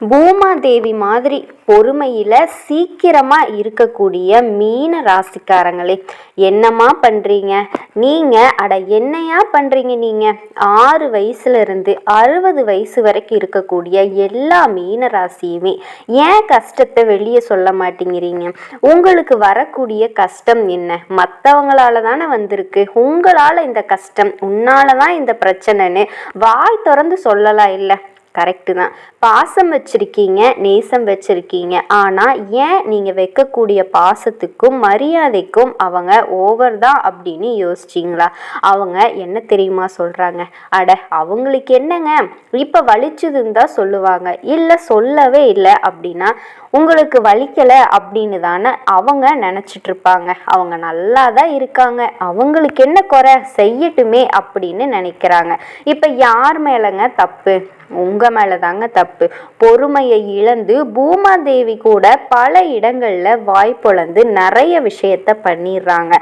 பூமாதேவி மாதிரி பொறுமையில் சீக்கிரமாக இருக்கக்கூடிய மீன ராசிக்காரங்களே என்னம்மா பண்ணுறீங்க நீங்கள் அட என்னையா பண்ணுறீங்க நீங்கள் ஆறு வயசுலேருந்து அறுபது வயசு வரைக்கும் இருக்கக்கூடிய எல்லா மீன ராசியுமே ஏன் கஷ்டத்தை வெளியே சொல்ல மாட்டேங்கிறீங்க? உங்களுக்கு வரக்கூடிய கஷ்டம் என்ன? மற்றவங்களால தானே வந்திருக்கு. உங்களால் இந்த கஷ்டம் உன்னால தான் இந்த பிரச்சனைன்னு வாய் திறந்து சொல்லலாம் இல்லை. கரெக்டு தான். பாசம் வச்சுருக்கீங்க நேசம் வச்சுருக்கீங்க. ஆனால் ஏன் நீங்கள் வைக்கக்கூடிய பாசத்துக்கும் மரியாதைக்கும் அவங்க ஓவர் தான் அப்படின்னு யோசிச்சிங்களா? அவங்க என்ன தெரியுமா சொல்கிறாங்க அட அவங்களுக்கு என்னங்க? இப்போ வலிச்சதுன்னு தான் சொல்லுவாங்க. இல்லை சொல்லவே இல்லை அப்படின்னா உங்களுக்கு வலிக்கலை அப்படின்னு தானே அவங்க நினச்சிட்டு இருப்பாங்க. அவங்க நல்லா தான் இருக்காங்க. அவங்களுக்கு என்ன குறை? செய்யட்டுமே அப்படின்னு நினைக்கிறாங்க. இப்போ யார் மேலேங்க தப்பு? உங்கள் மேலே தாங்க தப்பு. பொறுமையை இழந்து பூமாதேவி கூட பல இடங்களில் வாய்ப்புலந்து நிறைய விஷயத்த பண்ணிடுறாங்க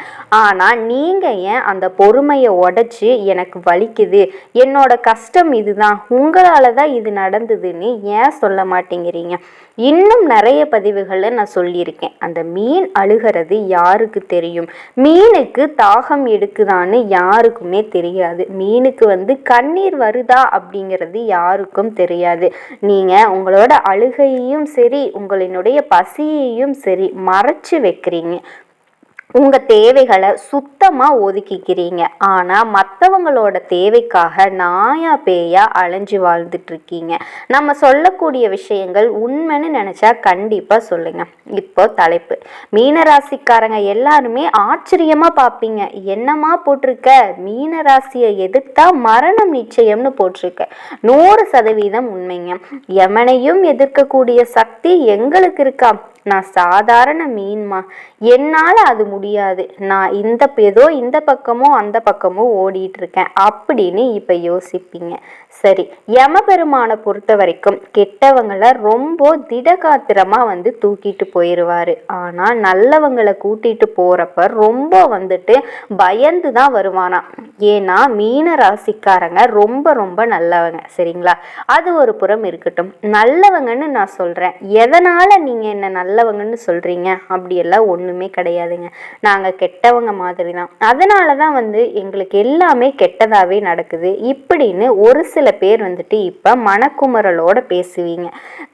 ஆனால் நீங்கள் ஏன் அந்த பொறுமையை உடச்சி எனக்கு வலிக்குது? என்னோட கஷ்டம் இதுதான். உங்களால் தான் இது நடந்ததுன்னு ஏன் சொல்ல மாட்டேங்கிறீங்க? இன்னும் நிறைய பதிவுகளை நான் சொல்லியிருக்கேன். அந்த மீன் அழுகிறது யாருக்கு தெரியும்? மீனுக்கு தாகம் எடுக்குதான்னு யாருக்குமே தெரியாது. மீனுக்கு வந்து கண்ணீர் வருதா அப்படிங்கிறது யாருக்கும் தெரியாது. நீங்கள் உங்களோட அழுகையையும் சரி உங்களினுடைய பசியையும் சரி மறைச்சு வைக்கிறீங்க. உங்கள் தேவைகளை சுத்தமாக ஒதுக்கிக்கிறீங்க. ஆனால் மற்றவங்களோட தேவைக்காக நாயா பேயா அலைஞ்சு வாழ்ந்துட்டு இருக்கீங்க நம்ம சொல்லக்கூடிய விஷயங்கள் உண்மைன்னு நினச்சா கண்டிப்பாக சொல்லுங்க. இப்போ தலைப்பு. மீனராசிக்காரங்க எல்லாருமே ஆச்சரியமாக பார்ப்பீங்க என்னமா போட்டிருக்க? மீனராசியை எதிர்த்தா மரணம் நிச்சயம்னு போட்டிருக்க. நூறு சதவீதம் உண்மைங்க. எமனையும் எதிர்க்கக்கூடிய சக்தி எங்களுக்கு இருக்கா? நான் சாதாரண மீன்மா. என்னால் அது முடியாது. நான் இந்த ஏதோ இந்த பக்கமோ அந்த பக்கமோ ஓடிட்டு இருக்கேன். அப்படின்னு இப்போ யோசிப்பீங்க. சரி யமபெருமானை பொறுத்த வரைக்கும் கெட்டவங்களை ரொம்ப திடகாத்திரமாக வந்து தூக்கிட்டு போயிடுவார் ஆனால் நல்லவங்களை கூட்டிகிட்டு போகிறப்ப ரொம்ப வந்துட்டு பயந்து தான் வருவானாம் ஏன்னா மீன ராசிக்காரங்க ரொம்ப ரொம்ப நல்லவங்க. சரிங்களா? அது ஒரு புறம் இருக்கட்டும். நல்லவங்கன்னு நான் சொல்கிறேன் எதனால் நீங்கள் என்ன நல்லவங்கன்னு சொல்கிறீங்க அப்படியெல்லாம் ஒன்றுமே கிடையாதுங்க. நாங்கள் கெட்டவங்க மாதிரி தான் அதனால தான் வந்து எங்களுக்கு எல்லாமே கெட்டதாகவே நடக்குது. இப்படின்னு ஒரு சில பேர் வந்துட்டு இப்போ மனக்குமரலோட பேசுவீங்க.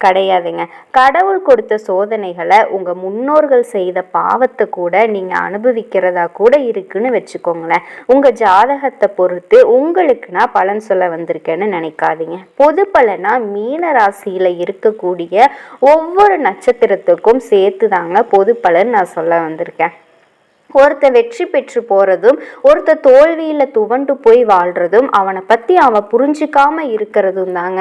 கிடையாதுங்க. கடவுள் கொடுத்த சோதனைகளை உங்கள் முன்னோர்கள் செய்த பாவத்தை கூட நீங்கள் அனுபவிக்கிறதா கூட இருக்குன்னு வச்சுக்கோங்களேன். உங்கள் ஜாதகத்தை பொறுத்து உங்களுக்கு நான் பலன் சொல்ல வந்திருக்கேன்னு நினைக்காதீங்க. பொது பலனா மீன ராசியில் இருக்கக்கூடிய ஒவ்வொரு நட்சத்திரத்துக்கும் சேர்த்து தாங்க பொது பலன் நான் சொல்ல வந்திருக்கேன். ஒருத்த வெற்றி பெற்று போகிறதும் ஒருத்த தோல்வியில் துவண்டு போய் வாழ்கிறதும் அவனை பற்றி அவன் புரிஞ்சுக்காம இருக்கிறதும் தாங்க.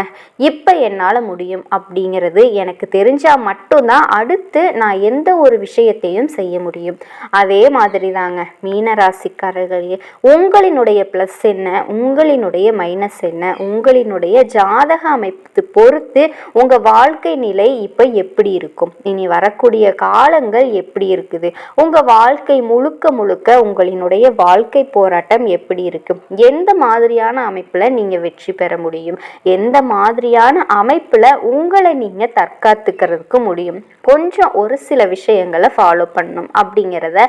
இப்போ என்னால் முடியும் அப்படிங்கிறது எனக்கு தெரிஞ்சால் மட்டும்தான் அடுத்து நான் எந்த ஒரு விஷயத்தையும் செய்ய முடியும். அதே மாதிரி தாங்க மீனராசிக்காரர்களே உங்களினுடைய ப்ளஸ் என்ன உங்களினுடைய மைனஸ் என்ன உங்களினுடைய ஜாதக அமைப்பு பொறுத்து உங்கள் வாழ்க்கை நிலை இப்போ எப்படி இருக்கும்? இனி வரக்கூடிய காலங்கள் எப்படி இருக்குது? உங்கள் வாழ்க்கை முழு முழுக்க முழுக்க உங்களினுடைய வாழ்க்கை போராட்டம் எப்படி இருக்கும்? எந்த மாதிரியான அமைப்பில் நீங்கள் வெற்றி பெற முடியும்? எந்த மாதிரியான அமைப்பில் உங்களை நீங்கள் தற்காத்துக்கிறதுக்கு முடியும்? கொஞ்சம் ஒரு சில விஷயங்களை ஃபாலோ பண்ணணும் அப்படிங்கிறத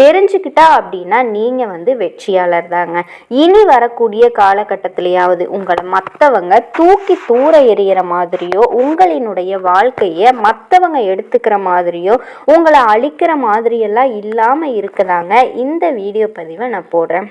தெரிஞ்சுக்கிட்டா அப்படின்னா நீங்கள் வந்து வெற்றியாளர் தாங்க. இனி வரக்கூடிய காலகட்டத்திலேயாவது உங்களை மற்றவங்க தூக்கி தூர எறிகிற மாதிரியோ உங்களினுடைய வாழ்க்கையை மற்றவங்க எடுத்துக்கிற மாதிரியோ உங்களை அழிக்கிற மாதிரியெல்லாம் இல்லாமல் இருக்க இருக்குதாங்க இந்த வீடியோ பதிவை நான் போடுறேன்.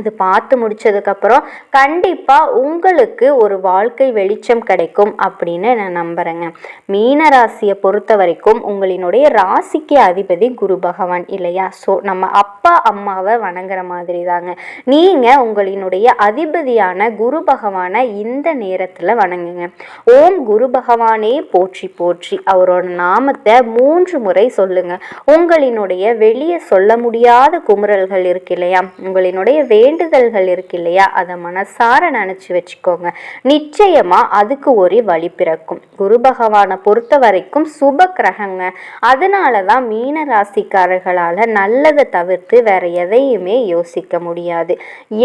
இது பார்த்து முடித்ததுக்கப்புறம் கண்டிப்பாக உங்களுக்கு ஒரு வாழ்க்கை வெளிச்சம் கிடைக்கும் அப்படின்னு நான் நம்புகிறேங்க மீன ராசியை பொறுத்த வரைக்கும் உங்களினுடைய ராசிக்கு அதிபதி குரு பகவான் இல்லையா? ஸோ நம்ம அப்பா அம்மாவை வணங்குற மாதிரி தாங்க நீங்கள் உங்களினுடைய அதிபதியான குரு பகவானை இந்த நேரத்தில் வணங்குங்க. ஓம் குரு பகவானே போற்றி போற்றி. அவரோட நாமத்தை மூன்று முறை சொல்லுங்கள் உங்களினுடைய வெளியே சொல்ல முடியாத குமுறல்கள் இருக்கு இல்லையா? உங்களினுடைய வே வேண்டுதல்கள் இருக்கு இல்லையா? அதை மனசார நினச்சி வச்சுக்கோங்க. நிச்சயமாக அதுக்கு ஒரு வழி பிறக்கும். குரு பகவானை பொறுத்த வரைக்கும் சுப கிரகங்க. அதனால தான் மீன ராசிக்காரர்களால் நல்லதை தவிர்த்து வேற எதையுமே யோசிக்க முடியாது.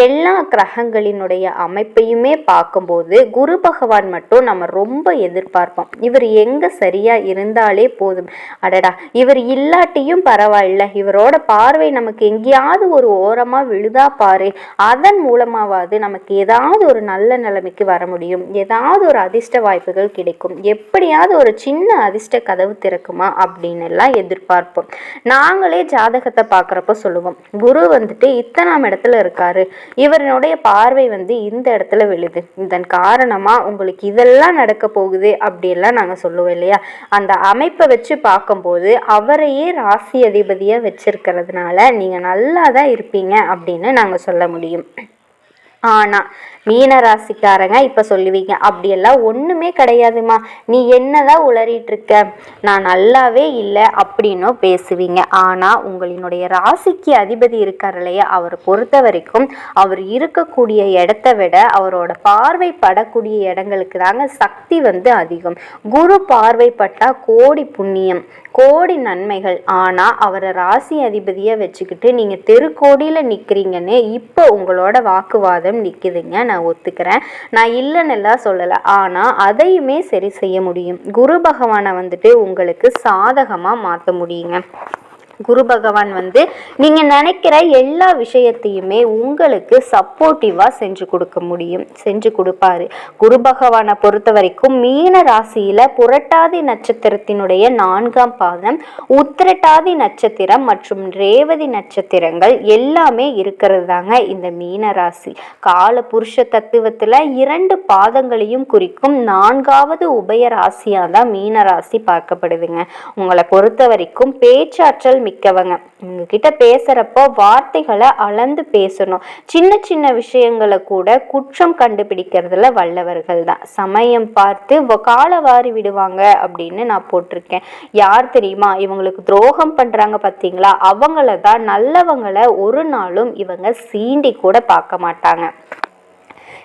எல்லா கிரகங்களினுடைய அமைப்பையுமே பார்க்கும்போது குரு பகவான் மட்டும் நம்ம ரொம்ப எதிர்பார்ப்போம். இவர் எங்க சரியா இருந்தாலே போதும். அடடா இவர் இல்லாட்டியும் பரவாயில்ல. இவரோட பார்வை நமக்கு எங்கேயாவது ஒரு ஓரமா விழுதா பாரு. அதன் மூலமாவது நமக்கு ஏதாவது ஒரு நல்ல நிலைமைக்கு வர முடியும். ஏதாவது ஒரு அதிர்ஷ்ட வாய்ப்புகள் கிடைக்கும். எப்படியாவது ஒரு சின்ன அதிர்ஷ்ட கதவு திறக்குமா அப்படின்னு எல்லாம் எதிர்பார்ப்போம். நாங்களே ஜாதகத்தை பார்க்குறப்ப சொல்லுவோம். குரு வந்துட்டு இத்தனாம் இடத்துல இருக்காரு. இவரனுடைய பார்வை வந்து இந்த இடத்துல விழுது. இதன் காரணமா உங்களுக்கு இதெல்லாம் நடக்க போகுது அப்படியெல்லாம் நாங்கள் சொல்லுவோம் இல்லையா? அந்த அமைப்பை வச்சு பார்க்கும்போது அவரையே ராசி அதிபதியாக வச்சிருக்கிறதுனால நீங்கள் நல்லா தான் இருப்பீங்க அப்படின்னு நாங்கள் சொல்ல முடியும் ஆனால் மீன ராசிக்காரங்க இப்போ சொல்லுவீங்க அப்படியெல்லாம் ஒன்றுமே கிடையாதுமா நீ என்னதான் உளறிட்டு இருக்க நான் நல்லாவே இல்லை அப்படின்னும் பேசுவீங்க. ஆனால் உங்களினுடைய ராசிக்கு அதிபதி இருக்கார் இல்லையா? அவரை பொறுத்த வரைக்கும் அவர் இருக்கக்கூடிய இடத்த விட அவரோட பார்வை படக்கூடிய இடங்களுக்கு தாங்க சக்தி வந்து அதிகம். குரு பார்வைப்பட்டா கோடி புண்ணியம் கோடி நன்மைகள். ஆனால் அவரை ராசி அதிபதியை வச்சுக்கிட்டு நீங்கள் தெருக்கோடியில் நிற்கிறீங்கன்னு இப்போ உங்களோட வாக்குவாதம் நிற்குதுங்க நான் ஒத்துக்கிறேன். நான் இல்லைன்னுலாம் சொல்லலை. ஆனால் அதையுமே சரி செய்ய முடியும். குரு பகவானை வந்துட்டு உங்களுக்கு சாதகமாக மாற்ற முடியுங்க. குரு பகவான் வந்து நீங்கள் நினைக்கிற எல்லா விஷயத்தையுமே உங்களுக்கு சப்போர்ட்டிவாக செஞ்சு கொடுக்க முடியும். செஞ்சு கொடுப்பாரு. குரு பகவானை பொறுத்த வரைக்கும் மீன ராசியில் புரட்டாதி நட்சத்திரத்தினுடைய நான்காம் பாதம் உத்திரட்டாதி நட்சத்திரம் மற்றும் ரேவதி நட்சத்திரங்கள் எல்லாமே இருக்கிறது தாங்க இந்த மீன ராசி. கால புருஷ தத்துவத்தில் இரண்டு பாதங்களையும் குறிக்கும் நான்காவது உபய ராசியாக தான் மீன ராசி பார்க்கப்படுதுங்க. உங்களை பொறுத்த வரைக்கும் பேச்சாற்றல் மிக்கவங்க. உங்ககிட்ட பேசுகிறப்போ வார்த்தைகளை அளந்து பேசணும். சின்ன சின்ன விஷயங்களை கூட குற்றம் கண்டுபிடிக்கிறதுல வல்லவர்கள் தான். சமயம் பார்த்து காலை வாரி விடுவாங்க அப்படின்னு நான் போட்டிருக்கேன். யார் தெரியுமா? இவங்களுக்கு துரோகம் பண்ணுறாங்க பார்த்தீங்களா அவங்கள தான் நல்லவங்களை ஒரு நாளும் இவங்க சீண்டி கூட பார்க்க மாட்டாங்க.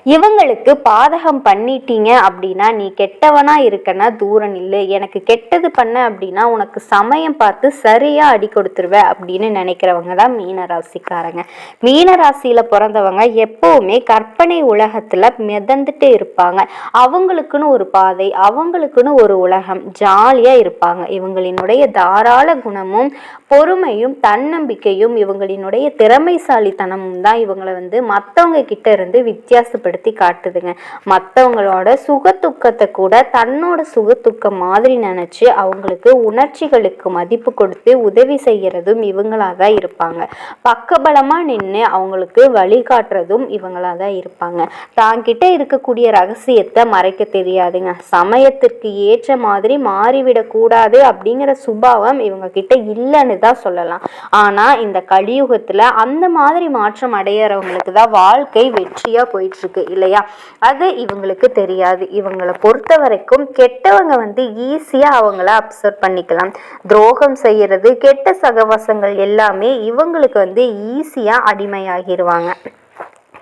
இவங்களுக்கு பாதகம் பண்ணிட்டீங்க அப்படின்னா நீ கெட்டவனா இருக்கனா தூரம் இல்லை. எனக்கு கெட்டது பண்ண அப்படின்னா உனக்கு சமயம் பார்த்து சரியா அடி கொடுத்துருவ அப்படின்னு நினைக்கிறவங்க தான் மீனராசிக்காரங்க. மீனராசியில பிறந்தவங்க எப்பவுமே கற்பனை உலகத்துல மிதந்துட்டு இருப்பாங்க. அவங்களுக்குன்னு ஒரு பாதை அவங்களுக்குன்னு ஒரு உலகம் ஜாலியா இருப்பாங்க. இவங்களினுடைய தாராள குணமும் பொறுமையும் தன்னம்பிக்கையும் இவங்களினுடைய திறமைசாலித்தனமும் தான் இவங்களை வந்து மற்றவங்க கிட்ட இருந்து வித்தியாசப்படுத்தி வெளிப்படுத்தி காட்டுதுங்க. மற்றவங்களோட சுகத்துக்கத்தை கூட தன்னோட சுகத்துக்கம் மாதிரி நினச்சி அவங்களுக்கு உணர்ச்சிகளுக்கு மதிப்பு கொடுத்து உதவி செய்கிறதும் இவங்களாக தான் இருப்பாங்க. பக்கபலமாக நின்று அவங்களுக்கு வழிகாட்டுறதும் இவங்களாக தான் இருப்பாங்க. தாங்கிட்ட இருக்கக்கூடிய ரகசியத்தை மறைக்க தெரியாதுங்க. சமயத்திற்கு ஏற்ற மாதிரி மாறிவிடக்கூடாது அப்படிங்கிற சுபாவம் இவங்க கிட்ட இல்லைன்னு தான் சொல்லலாம். ஆனால் இந்த கலியுகத்தில் அந்த மாதிரி மாற்றம் அடையிறவங்களுக்கு தான் வாழ்க்கை வெற்றியாக போயிட்டுருக்கு. இல்லையா? அது இவங்களுக்கு தெரியாது. இவங்களை பொறுத்த வரைக்கும் கெட்டவங்க வந்து ஈஸியாக அவங்கள அப்சர்வ் பண்ணிக்கலாம். துரோகம் செய்கிறது கெட்ட சகவாசங்கள் எல்லாமே இவங்களுக்கு வந்து ஈஸியாக அடிமையாகிடுவாங்க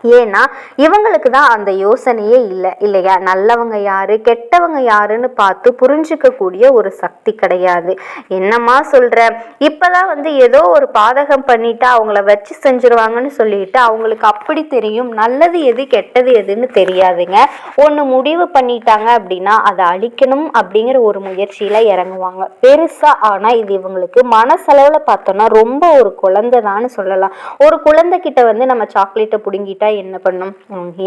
ஏன்னா இவங்களுக்கு தான் அந்த யோசனையே இல்லை இல்லையா? நல்லவங்க யாரு கெட்டவங்க யாருன்னு பார்த்து புரிஞ்சுக்கக்கூடிய ஒரு சக்தி கிடையாது. என்னம்மா சொல்ற? இப்பதான் வந்து ஏதோ ஒரு பாதகம் பண்ணிட்டு அவங்கள வச்சு செஞ்சிருவாங்கன்னு சொல்லிட்டு அவங்களுக்கு அப்படி தெரியும். நல்லது எது கெட்டது எதுன்னு தெரியாதுங்க. ஒன்று முடிவு பண்ணிட்டாங்க அப்படின்னா அதை அழிக்கணும் அப்படிங்கிற ஒரு முயற்சியில இறங்குவாங்க. பெருசா ஆனா இது இவங்களுக்கு மனசளவுல பார்த்தோம்னா ரொம்ப ஒரு குழந்தை தான் சொல்லலாம். ஒரு குழந்தை கிட்ட வந்து நம்ம சாக்லேட்டை பிடுங்கிட்டா என்ன பண்ணும்?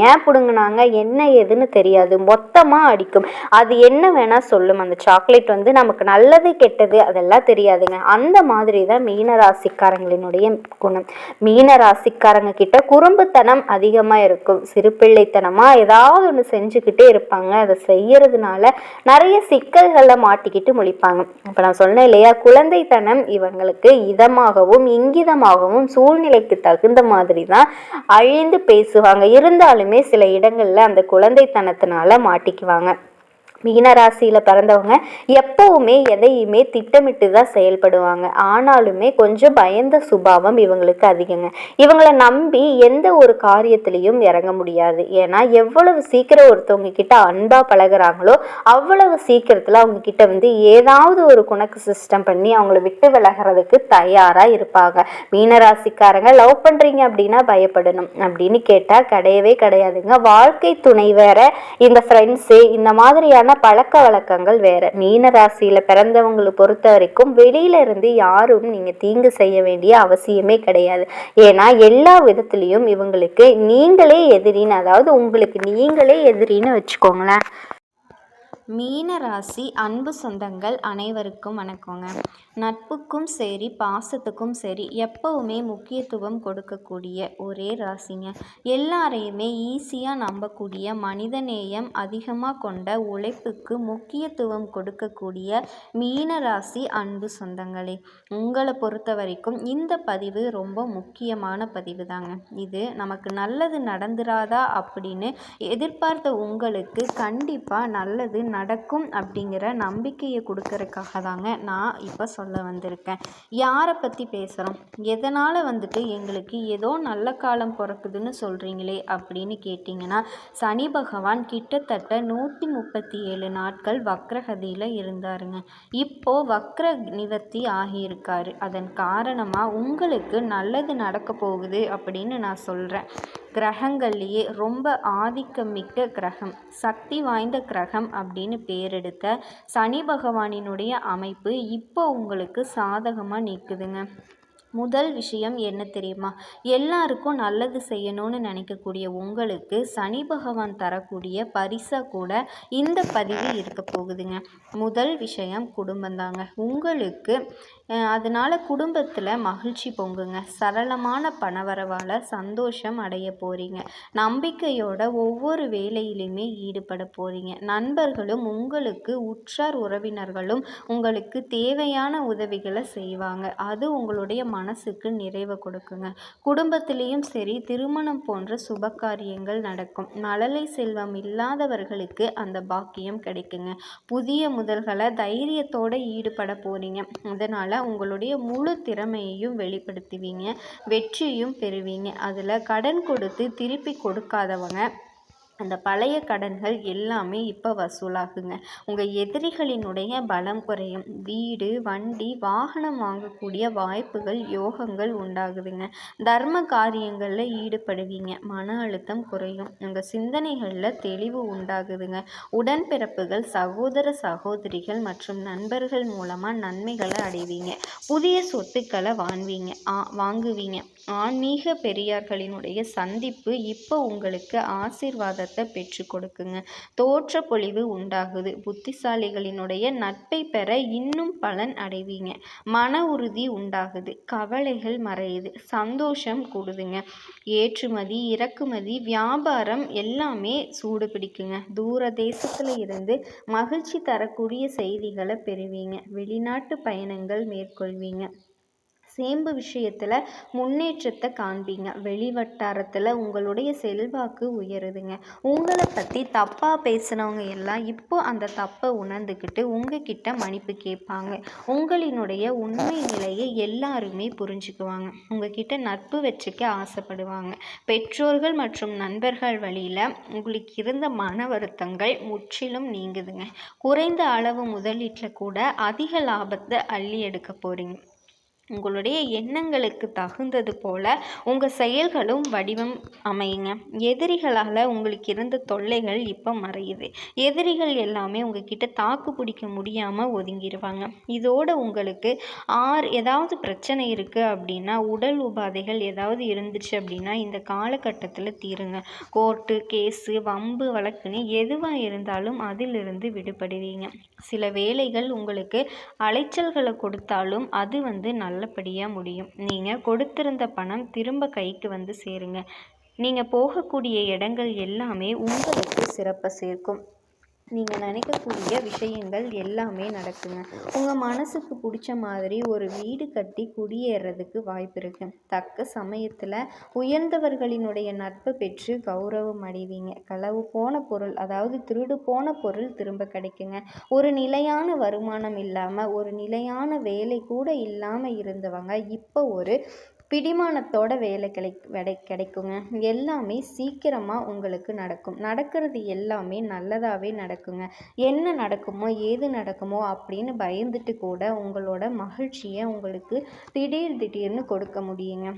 ஏன் பிடுங்கினாங்க? என்ன ஏதுன்னு தெரியாது. மொத்தமாக அடிக்கும். அது என்ன வேணால் சொல்லும். அந்த சாக்லேட் வந்து நமக்கு நல்லது கெட்டது அதெல்லாம் தெரியாதுங்க. அந்த மாதிரி தான் மீனராசிக்காரங்களினுடைய குணம். மீனராசிக்காரங்க கிட்ட குறும்புத்தனம் அதிகமாக இருக்கும். சிறுபிள்ளைத்தனமாக ஏதாவது ஒன்று செஞ்சுக்கிட்டே இருப்பாங்க. அதை செய்யறதுனால நிறைய சிக்கல்களில் மாட்டிக்கிட்டு முழிப்பாங்க. இப்போ நான் சொன்னேன் இல்லையா? குழந்தைத்தனம் இவங்களுக்கு இதமாகவும் இங்கிதமாகவும் சூழ்நிலைக்கு தகுந்த மாதிரி தான் அழிந்து பேசுவாங்க. இருந்தாலுமே சில இடங்கள்ல அந்த குழந்தைத்தனத்தினால மாட்டிக்குவாங்க. மீனராசியில் பிறந்தவங்க எப்போவுமே எதையுமே திட்டமிட்டு தான் செயல்படுவாங்க. ஆனாலுமே கொஞ்சம் பயந்த சுபாவம் இவங்களுக்கு அதிகங்க. இவங்களை நம்பி எந்த ஒரு காரியத்திலையும் இறங்க முடியாது. ஏன்னா எவ்வளவு சீக்கிரம் ஒருத்தவங்க கிட்ட அன்பாக பழகுறாங்களோ அவ்வளவு சீக்கிரத்தில் அவங்க கிட்ட வந்து ஏதாவது ஒரு குணக்கு சிஸ்டம் பண்ணி அவங்கள விட்டு விலகிறதுக்கு தயாராக இருப்பாங்க. மீனராசிக்காரங்க லவ் பண்ணுறீங்க அப்படின்னா பயப்படணும். அப்படின்னு கேட்டால் கிடையவே கிடையாதுங்க. வாழ்க்கை துணை வேற. இந்த ஃப்ரெண்ட்ஸு இந்த மாதிரியான ஆனால் பழக்க வழக்கங்கள் வேறு. மீன ராசியில் பிறந்தவங்களை பொறுத்த வரைக்கும் வெளியில இருந்து யாரும் நீங்கள் தீங்கு செய்ய வேண்டிய அவசியமே கிடையாது. ஏன்னா எல்லா விதத்துலேயும் இவங்களுக்கு நீங்களே எதிரின்னு அதாவது உங்களுக்கு நீங்களே எதிரின்னு வச்சுக்கோங்களேன். மீன ராசி அன்பு சொந்தங்கள் அனைவருக்கும் வணக்கங்க. நட்புக்கும் சரி பாசத்துக்கும் சரி எப்பவுமே முக்கியத்துவம் கொடுக்கக்கூடிய ஒரே ராசிங்க. எல்லாரையுமே ஈஸியாக நம்பக்கூடிய மனிதநேயம் அதிகமாக கொண்ட உழைப்புக்கு முக்கியத்துவம் கொடுக்கக்கூடிய மீன ராசி அன்பு சொந்தங்களே உங்களை பொறுத்த வரைக்கும் இந்த பதிவு ரொம்ப முக்கியமான பதிவு தாங்க இது நமக்கு நல்லது நடந்துராதா அப்படின்னு எதிர்பார்த்த உங்களுக்கு கண்டிப்பாக நல்லது நடக்கும் அப்படிங்கிற நம்பிக்கையை கொடுக்கறதுக்காக தாங்க நான் இப்போ சொல்ல வந்திருக்கேன். யாரை பற்றி பேசுகிறோம் எதனால் வந்துட்டு எங்களுக்கு ஏதோ நல்ல காலம் பிறக்குதுன்னு சொல்கிறீங்களே அப்படின்னு கேட்டிங்கன்னா சனி பகவான் கிட்டத்தட்ட நூற்றி முப்பத்தி ஏழு நாட்கள் வக்ரகதியில் இருந்தாருங்க. இப்போது வக்ர நிவர்த்தி ஆகியிருக்காரு. அதன் காரணமாக உங்களுக்கு நல்லது நடக்க போகுது அப்படின்னு நான் சொல்கிறேன் கிரகங்கள்லேயே ரொம்ப ஆதிக்கமிக்க கிரகம் சக்தி வாய்ந்த கிரகம் அப்படின்னு பேரெடுத்த சனி பகவானினுடைய அமைப்பு இப்போ உங்களுக்கு சாதகமாக நிற்குதுங்க முதல் விஷயம் என்ன தெரியுமா? எல்லாருக்கும் நல்லது செய்யணும்னு நினைக்கக்கூடிய உங்களுக்கு சனி பகவான் தரக்கூடிய பரிசாக கூட இந்த பதிவு இருக்க போகுதுங்க. முதல் விஷயம் குடும்பம் தாங்க உங்களுக்கு அதனால் குடும்பத்தில் மகிழ்ச்சி பொங்குங்க. சரளமான பணவரவால் சந்தோஷம் அடைய போகிறீங்க நம்பிக்கையோட ஒவ்வொரு வேலையிலையுமே ஈடுபட போகிறீங்க நண்பர்களும் உங்களுக்கு உற்றார் உறவினர்களும் உங்களுக்கு தேவையான உதவிகளை செய்வாங்க. அது உங்களுடைய மனசுக்கு நிறைவு கொடுக்குங்க. குடும்பத்திலையும் சரி திருமணம் போன்ற சுப காரியங்கள் நடக்கும். மழலை செல்வம் இல்லாதவர்களுக்கு அந்த பாக்கியம் கிடைக்குங்க. புதிய முதல்களை தைரியத்தோடு ஈடுபட போகிறீங்க அதனால் உங்களுடைய முழு திறமையையும் வெளிப்படுத்துவீங்க வெற்றியும் பெறுவீங்க. அதில் கடன் கொடுத்து திருப்பி கொடுக்காதவங்க அந்த பழைய கடன்கள் எல்லாமே இப்போ வசூலாகுங்க. உங்கள் எதிரிகளினுடைய பலம் குறையும். வீடு வண்டி வாகனம் வாங்கக்கூடிய வாய்ப்புகள் யோகங்கள் உண்டாகுதுங்க. தர்ம காரியங்களில் ஈடுபடுவீங்க. மன அழுத்தம் குறையும். உங்கள் சிந்தனைகளில் தெளிவு உண்டாகுதுங்க. உடன்பிறப்புகள் சகோதர சகோதரிகள் மற்றும் நண்பர்கள் மூலமாக நன்மைகளை அடைவீங்க. புதிய சொத்துக்களை வாங்குவீங்க. வாங்குவீங்க. ஆன்மீக பெரியார்களினுடைய சந்திப்பு இப்போ உங்களுக்கு ஆசீர்வாத பலத்தை பெற்று கொடுக்குங்க. தோற்ற பொழிவு உண்டாகுது. புத்திசாலிகளினுடைய நட்பை பெற இன்னும் பலன் அடைவீங்க. மன உறுதி உண்டாகுது. கவலைகள் மறையுது. சந்தோஷம் கூடுதுங்க. ஏற்றுமதி இறக்குமதி வியாபாரம் எல்லாமே சூடு பிடிக்குங்க. தூர தேசத்தில் இருந்து மகிழ்ச்சி தரக்கூடிய செய்திகளை பெறுவீங்க. வெளிநாட்டு பயணங்கள் மேற்கொள்வீங்க. சேம்பு விஷயத்தில் முன்னேற்றத்தை காண்பீங்க. வெளி வட்டாரத்தில் உங்களுடைய செல்வாக்கு உயருதுங்க. உங்களை பற்றி தப்பாக பேசினவங்க எல்லாம் இப்போ அந்த தப்பை உணர்ந்துக்கிட்டு உங்ககிட்ட மன்னிப்பு கேட்பாங்க. உங்களினுடைய உண்மை நிலையை எல்லாருமே புரிஞ்சுக்குவாங்க. உங்ககிட்ட நட்பு வச்சுக்க ஆசைப்படுவாங்க. பெற்றோர்கள் மற்றும் நண்பர்கள் வழியில் உங்களுக்கு இருந்த மன வருத்தங்கள் முற்றிலும் நீங்குதுங்க. குறைந்த அளவு முதலீட்டில் கூட அதிக லாபத்தை அள்ளி எடுக்க போகிறீங்க உங்களுடைய எண்ணங்களுக்கு தகுந்தது போல் உங்கள் செயல்களும் வடிவம் அமையுங்க. எதிரிகளால் உங்களுக்கு இருந்த தொல்லைகள் இப்போ மறையுது. எதிரிகள் எல்லாமே உங்ககிட்ட தாக்கு பிடிக்க முடியாமல் ஒதுங்கிடுவாங்க இதோடு உங்களுக்கு ஆர் ஏதாவது பிரச்சனை இருக்குது அப்படின்னா உடல் உபாதைகள் ஏதாவது இருந்துச்சு அப்படின்னா இந்த காலகட்டத்தில் தீருங்க. கோர்ட்டு கேஸு வம்பு வழக்குன்னு எதுவாக இருந்தாலும் அதிலிருந்து விடுபடுவீங்க. சில வேலைகள் உங்களுக்கு அலைச்சல்களை கொடுத்தாலும் அது வந்து நல்ல நல்லபடியாக முடியும். நீங்கள் கொடுத்திருந்த பணம் திரும்ப கைக்கு வந்து சேருங்க. நீங்கள் போகக்கூடிய இடங்கள் எல்லாமே உங்களுக்கு சிறப்பை சேர்க்கும். நீங்கள் நினைக்கக்கூடிய விஷயங்கள் எல்லாமே நடக்குங்க. உங்கள் மனசுக்கு பிடிச்ச மாதிரி ஒரு வீடு கட்டி குடியேறதுக்கு வாய்ப்பு இருக்குது தக்க சமயத்தில் உயர்ந்தவர்களினுடைய நட்பு பெற்று கௌரவம் அடைவீங்க. களவு போன பொருள் அதாவது திருடு போன பொருள் திரும்ப கிடைக்குங்க. ஒரு நிலையான வருமானம் இல்லாமல் ஒரு நிலையான வேலை கூட இல்லாமல் இருந்தவங்க இப்போ ஒரு பிடிமானத்தோட வேலை கிடை வெடை கிடைக்குங்க. எல்லாமே சீக்கிரமாக உங்களுக்கு நடக்கும். நடக்கிறது எல்லாமே நல்லதாகவே நடக்குங்க. என்ன நடக்குமோ ஏது நடக்குமோ அப்படின்னு பயந்துட்டு கூட உங்களோட மகிழ்ச்சியை உங்களுக்கு திடீர் திடீர்னு கொடுக்க முடியுங்க.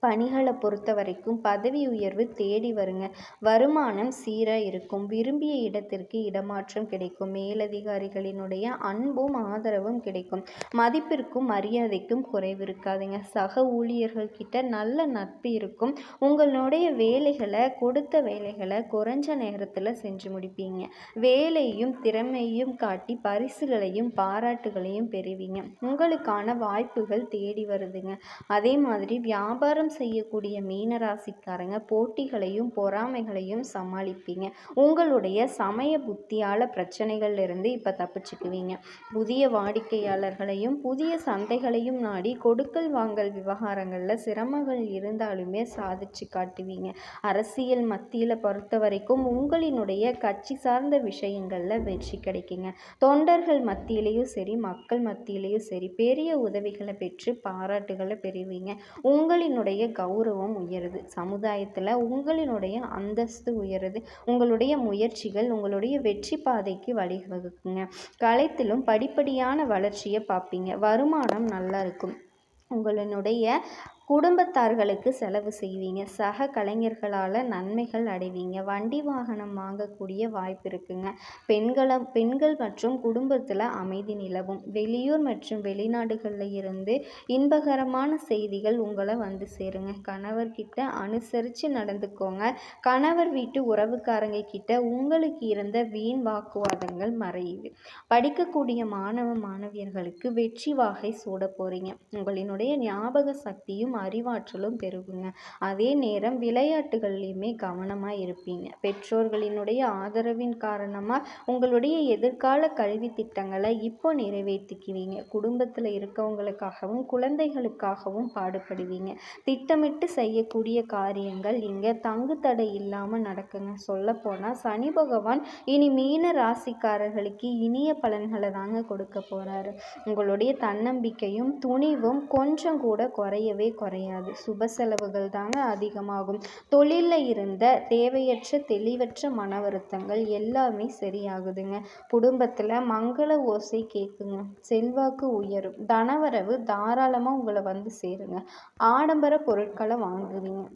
பணிகளை பொறுத்த வரைக்கும் பதவி உயர்வு தேடி வருங்க. வருமானம் சீராக இருக்கும். விரும்பிய இடத்திற்கு இடமாற்றம் கிடைக்கும். மேலதிகாரிகளினுடைய அன்பும் ஆதரவும் கிடைக்கும். மதிப்பிற்கும் மரியாதைக்கும் குறைவு இருக்காதுங்க. சக ஊழியர்கள் கிட்ட நல்ல நட்பு இருக்கும். உங்களுடைய வேலைகளை கொடுத்த வேலைகளை குறைஞ்ச நேரத்தில் செஞ்சு முடிப்பீங்க. வேலையும் திறமையும் காட்டி பரிசுகளையும் பாராட்டுகளையும் பெறுவீங்க. உங்களுக்கான வாய்ப்புகள் தேடி வருதுங்க. அதே மாதிரி வியாபாரம் செய்யக்கூடிய மீனராசிக்காரங்க போட்டிகளையும் பொறாமைகளையும் சமாளிப்பீங்க. உங்களுடைய சமய புத்தியால் பிரச்சனைகள்ல இருந்து இப்போ தப்பிச்சுக்குவீங்க. புதிய வாடிக்கையாளர்களையும் புதிய சந்தைகளையும் நாடி கொடுக்கல் வாங்கல் விவகாரங்களில் சிரமங்கள் இருந்தாலுமே சாதிச்சு காட்டுவீங்க. அரசியல் மத்தியில் பொறுத்த வரைக்கும் உங்களினுடைய கட்சி சார்ந்த விஷயங்களில் வெற்றி கிடைக்குங்க. தொண்டர்கள் மத்தியிலையும் சரி மக்கள் மத்தியிலையும் சரி பெரிய உதவிகளை பெற்று பாராட்டுகளை பெறுவீங்க. உங்களினுடைய கௌரவம் உயருது. சமுதாயத்தில் உங்களினுடைய அந்தஸ்து உயருது. உங்களுடைய முயற்சிகள் உங்களுடைய வெற்றி பாதைக்கு வழிவகுக்குங்க. கலைத்திலும் படிப்படியான வளர்ச்சியை பார்ப்பீங்க. வருமானம் நல்லா இருக்கும். உங்களினுடைய குடும்பத்தார்களுக்கு செலவு செய்வீங்க. சக கலைஞர்களால் நன்மைகள் அடைவீங்க. வண்டி வாகனம் வாங்கக்கூடிய வாய்ப்பு இருக்குங்க. பெண்களை பெண்கள் மற்றும் குடும்பத்தில் அமைதி நிலவும். வெளியூர் மற்றும் வெளிநாடுகளில் இருந்து இன்பகரமான செய்திகள் உங்களை வந்து சேருங்க. கணவர்கிட்ட அனுசரித்து நடந்துக்கோங்க. கணவர் வீட்டு உறவுக்காரங்க கிட்ட உங்களுக்கு இருந்த வீண் வாக்குவாதங்கள் மறையுது. படிக்கக்கூடிய மாணவ மாணவியர்களுக்கு வெற்றி வாகை சூட போகிறீங்க உங்களினுடைய ஞாபக சக்தியும் அறிவாற்றலும் பெருகுங்க. அதே நேரம் விளையாட்டுகள்லையுமே கவனமாக இருப்பீங்க. பெற்றோர்களினுடைய ஆதரவின் காரணமாக உங்களுடைய எதிர்கால கல்வி திட்டங்களை இப்போ நிறைவேற்றிக்குவீங்க. குடும்பத்தில் இருக்கவங்களுக்காகவும் குழந்தைகளுக்காகவும் பாடுபடுவீங்க. திட்டமிட்டு செய்யக்கூடிய காரியங்கள் இங்கே தங்கு தடை இல்லாமல் நடக்குங்க. சொல்லப்போனால் சனி பகவான் இனி மீன ராசிக்காரர்களுக்கு இனிய பலன்களை தாங்க கொடுக்க போகிறாரு உங்களுடைய தன்னம்பிக்கையும் துணிவும் கொஞ்சம் கூட குறையவே குறையாது. சுப செலவுகள் தாங்க அதிகமாகும். தொழிலில் இருந்த தேவையற்ற தெளிவற்ற மன வருத்தங்கள் எல்லாமே சரியாகுதுங்க. குடும்பத்தில் மங்கள ஓசை கேட்குங்க செல்வாக்கு உயரும். தனவரவு தாராளமாக உங்களை வந்து சேருங்க. ஆடம்பர பொருட்களை வாங்குவீங்க.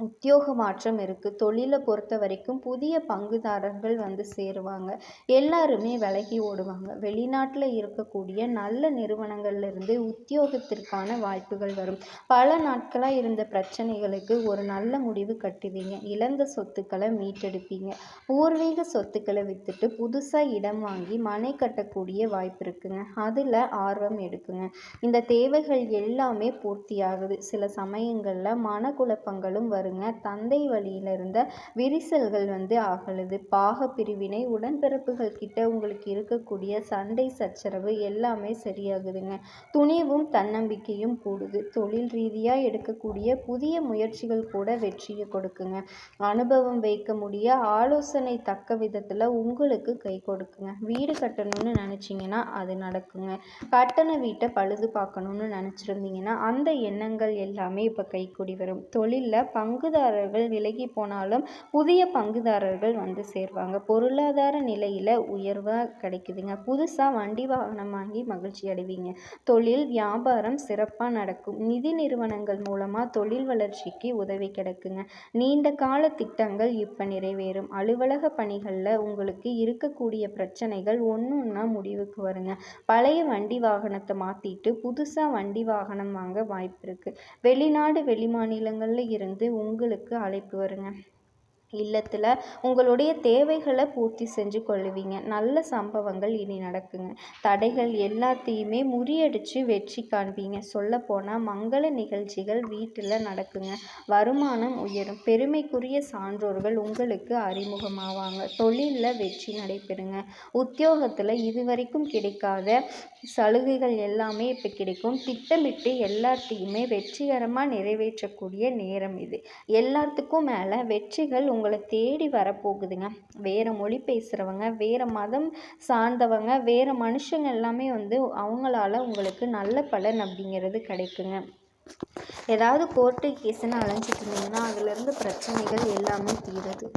உத்தியோக மாற்றம் இருக்குது தொழிலை பொறுத்த வரைக்கும் புதிய பங்குதாரர்கள் வந்து சேருவாங்க. எல்லாருமே விலகி ஓடுவாங்க. வெளிநாட்டில் இருக்கக்கூடிய நல்ல நிறுவனங்கள்லேருந்து உத்தியோகத்திற்கான வாய்ப்புகள் வரும். பல நாட்களாக இருந்த பிரச்சனைகளுக்கு ஒரு நல்ல முடிவு கட்டுவீங்க. இழந்த சொத்துக்களை மீட்டெடுப்பீங்க. பூர்வீக சொத்துக்களை விற்றுட்டு புதுசாக இடம் வாங்கி மனை கட்டக்கூடிய வாய்ப்பு இருக்குங்க. அதில் ஆர்வம் எடுக்குங்க. இந்த தேவைகள் எல்லாமே பூர்த்தியாகுது. சில சமயங்களில் மனக்குழப்பங்களும் வரும் பாருங்க தந்தை வழியில் இருந்த விரிசல்கள் வந்து அகலுது. பாக பிரிவினை உடன்பிறப்புகள் கிட்ட உங்களுக்கு இருக்கக்கூடிய சண்டை சச்சரவு எல்லாமே சரியாகுதுங்க. துணிவும் தன்னம்பிக்கையும் கூடுது. தொழில் ரீதியாக எடுக்கக்கூடிய புதிய முயற்சிகள் கூட வெற்றியை கொடுக்குங்க. அனுபவம் வைக்க முடிய ஆலோசனை தக்க விதத்தில் உங்களுக்கு கை கொடுக்குங்க. வீடு கட்டணும்னு நினச்சிங்கன்னா அது நடக்குங்க. கட்டண வீட்டை பழுது பார்க்கணுன்னு நினச்சிருந்தீங்கன்னா அந்த எண்ணங்கள் எல்லாமே இப்போ கைக்கூடி வரும். தொழிலில் பங்கு பங்குதாரர்கள் விலகி போனாலும் புதிய பங்குதாரர்கள் வந்து சேர்வாங்க. பொருளாதார நிலையில் உயர்வாக கிடைக்குதுங்க. புதுசாக வண்டி வாகனம் வாங்கி மகிழ்ச்சி அடைவீங்க. தொழில் வியாபாரம் சிறப்பாக நடக்கும். நிதி நிறுவனங்கள் மூலமாக தொழில் வளர்ச்சிக்கு உதவி கிடைக்குங்க. நீண்ட கால திட்டங்கள் இப்போ நிறைவேறும். அலுவலக பணிகளில் உங்களுக்கு இருக்கக்கூடிய பிரச்சனைகள் ஒன்று ஒன்றா முடிவுக்கு வருங்க. பழைய வண்டி வாகனத்தை மாற்றிட்டு புதுசாக வண்டி வாகனம் வாங்க வாய்ப்பு இருக்குது வெளிநாடு வெளிமாநிலங்களில் இருந்து உங்களுக்கு அழைப்பு வருங்க. இல்லத்தில் உங்களுடைய தேவைகளை பூர்த்தி செஞ்சு கொள்ளுவீங்க. நல்ல சம்பவங்கள் இனி நடக்குங்க. தடைகள் எல்லாத்தையுமே முறியடித்து வெற்றி காண்பீங்க. சொல்லப்போனால் மங்கள நிகழ்ச்சிகள் வீட்டில் நடக்குங்க. வருமானம் உயரும். பெருமைக்குரிய சான்றோர்கள் உங்களுக்கு அறிமுகமாவாங்க. தொழிலில் வெற்றி நடைபெறுங்க. உத்தியோகத்தில் இதுவரைக்கும் கிடைக்காத சலுகைகள் எல்லாமே இப்போ கிடைக்கும். திட்டமிட்டு எல்லாத்தையுமே வெற்றிகரமாக நிறைவேற்றக்கூடிய நேரம் இது. எல்லாத்துக்கும் மேலே வெற்றிகள் உங்களை தேடி வரப்போகுதுங்க. வேறு மொழி பேசுகிறவங்க வேறு மதம் சார்ந்தவங்க வேறு மனுஷங்க எல்லாமே வந்து அவங்களால உங்களுக்கு நல்ல பலன் அப்படிங்கிறது கிடைக்குங்க. ஏதாவது கோர்ட்டு கேஸுன்னு அலைஞ்சிட்டு இருந்தீங்கன்னா அதுலேருந்து பிரச்சனைகள் எல்லாமே தீருது.